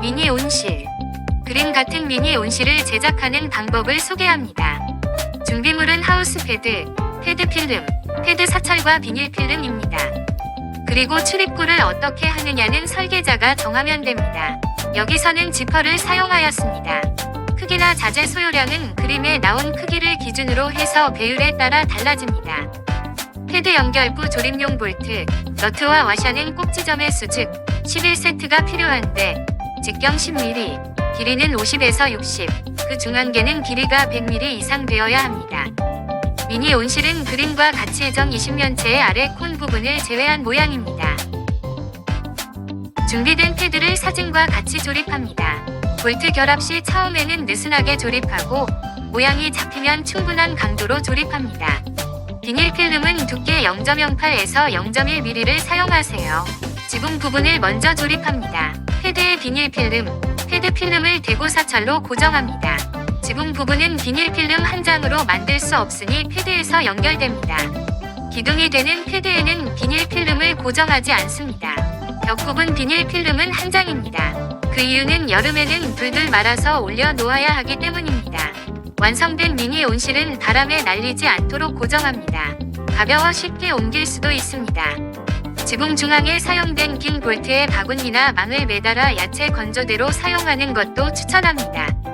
미니 온실. 그림 같은 미니 온실을 제작하는 방법을 소개합니다. 준비물은 하우스 패드, 패드 필름, 패드 사철과 비닐 필름입니다. 그리고 출입구를 어떻게 하느냐는 설계자가 정하면 됩니다. 여기서는 지퍼를 사용하였습니다. 크기나 자재 소요량은 그림에 나온 크기를 기준으로 해서 배율에 따라 달라집니다. 패드 연결부 조립용 볼트, 너트와 와샤는 꼭지점의 수즉 11세트가 필요한데 직경 10mm, 길이는 50에서 60, 그 중앙계는 길이가 100mm 이상 되어야 합니다. 미니 온실은 그림과 같이 예정 20년체의 아래 콘 부분을 제외한 모양입니다. 준비된 패드를 사진과 같이 조립합니다. 볼트 결합 시 처음에는 느슨하게 조립하고 모양이 잡히면 충분한 강도로 조립합니다. 비닐 필름은 두께 0.08에서 0.1mm를 사용하세요. 지붕 부분을 먼저 조립합니다. 패드에 비닐 필름, 패드 필름을 대고 사철로 고정합니다. 지붕 부분은 비닐 필름 한 장으로 만들 수 없으니 패드에서 연결됩니다. 기둥이 되는 패드에는 비닐 필름을 고정하지 않습니다. 벽 부분 비닐 필름은 한 장입니다. 그 이유는 여름에는 불들 말아서 올려 놓아야 하기 때문입니다. 완성된 미니 온실은 바람에 날리지 않도록 고정합니다. 가벼워 쉽게 옮길 수도 있습니다. 지붕 중앙에 사용된 긴 볼트에 바구니나 망을 매달아 야채 건조대로 사용하는 것도 추천합니다.